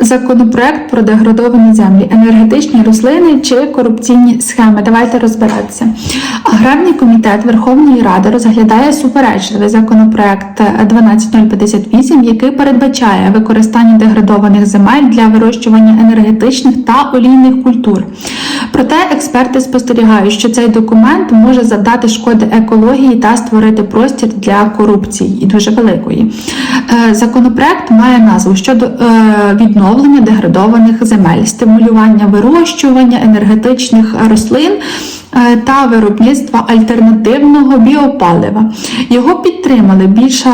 Законопроект про деградовані землі, енергетичні рослини чи корупційні схеми. Давайте розбиратися. Аграрний комітет Верховної Ради розглядає суперечливий законопроект 12058, який передбачає використання деградованих земель для вирощування енергетичних та олійних культур. Проте експерти спостерігають, що цей документ може завдати шкоди екології та створити простір для корупції і дуже великої. Е, Законопроект має назву щодо е, відновлення деградованих земель, стимулювання вирощування енергетичних рослин. е, Та виробництва альтернативного біопалива його підтримали більша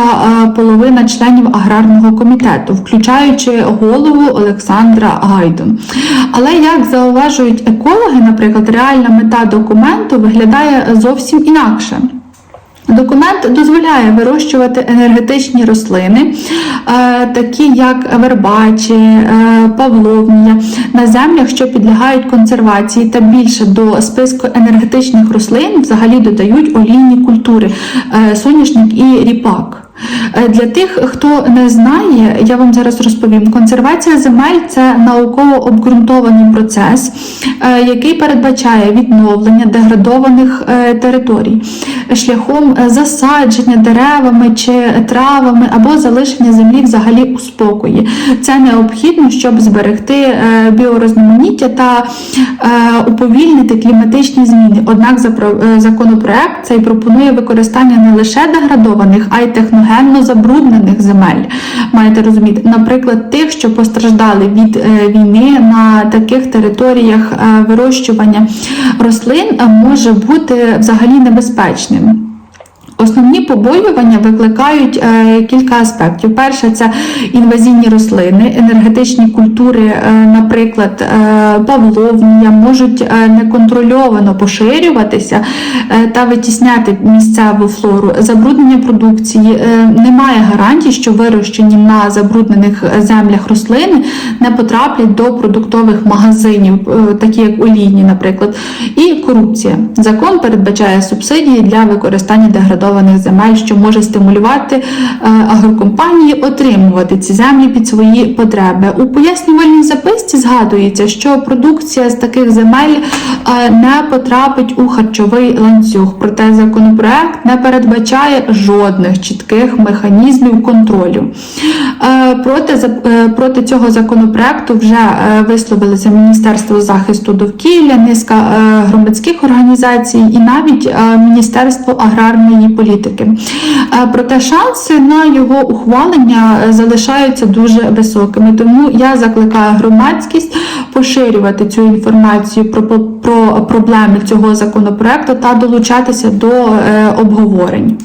половина членів аграрного комітету, включаючи голову Олександра Гайду. Але як зауважують екологи, наприклад, реальна мета документу виглядає зовсім інакше. Документ дозволяє вирощувати енергетичні рослини, е, такі як вербачі, е, павловнія, на землях, що підлягають консервації, та більше до списку енергетичних рослин взагалі додають олійні культури, е, соняшник і ріпак. Е, Для тих, хто не знає, я вам зараз розповім. Консервація земель це науково обґрунтований процес, е, який передбачає відновлення деградованих е, територій шляхом засадження деревами чи травами або залишення землі взагалі у спокої. Це необхідно, щоб зберегти біорозноманіття та уповільнити кліматичні зміни. Однак законопроект цей пропонує використання не лише деградованих, а й техногенно забруднених земель. Маєте розуміти, наприклад, тих, що постраждали від е, війни на таких територіях е, вирощування рослин е, може бути взагалі небезпечним. Основні побоювання викликають е, кілька аспектів. Перше це інвазійні рослини, енергетичні культури, е, наприклад, павловнія, можуть е, неконтрольовано поширюватися та витісняти місцеву флору. Забруднення продукції немає гарантій, що вирощені на забруднених землях рослини не потраплять до продуктових магазинів, такі як олійні, наприклад, і корупція. Закон передбачає субсидії для використання деградованих земель, що може стимулювати е, агрокомпанії отримувати ці землі під свої потреби. У пояснювальній записці згадується, що продукція з таких земель е, не потрапить у харчовий ланцюг. Проте законопроект не передбачає жодних чітких механізмів контролю. Е, Проти, проти цього законопроекту вже висловилися Міністерство захисту довкілля, низка громадських організацій і навіть Міністерство аграрної політики. Е, Проте шанси на його ухвалення е, залишаються дуже високими. Тому я закликаю громадськість поширювати цю інформацію про, про проблеми цього законопроекту та долучатися до е, обговорень.